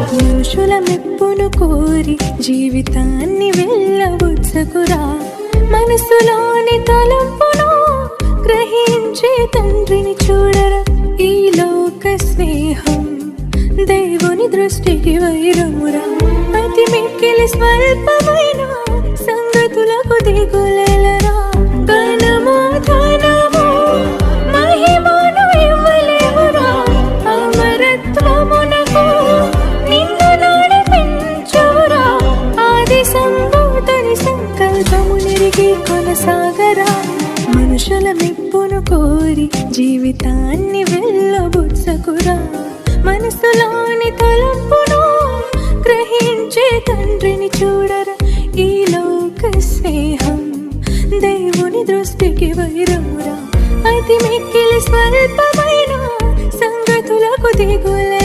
మనుషుల మెప్పును కోరి జీవితాన్ని వెళ్ళబుచ్చకురా మనసులోని తలంపును గ్రహించే తండ్రిని చూడరా ఈ లోక స్నేహం. దేవుని దృష్టికి వైరమురా. అతి మిక్కిలి స్వల్పమైన సంగతులకు దిగులే కలిగి కొనసాగరా. మనుషుల మెప్పును కోరి జీవితాన్ని వెళ్ళబుచ్చకురా మనసులోని తలంపును గ్రహించే తండ్రిని చూడరా. ఈ లోక స్నేహం దేవుని దృష్టికి వైరమురా. అతి మిక్కిలి స్వల్పమైన సంగతులకు దిగులే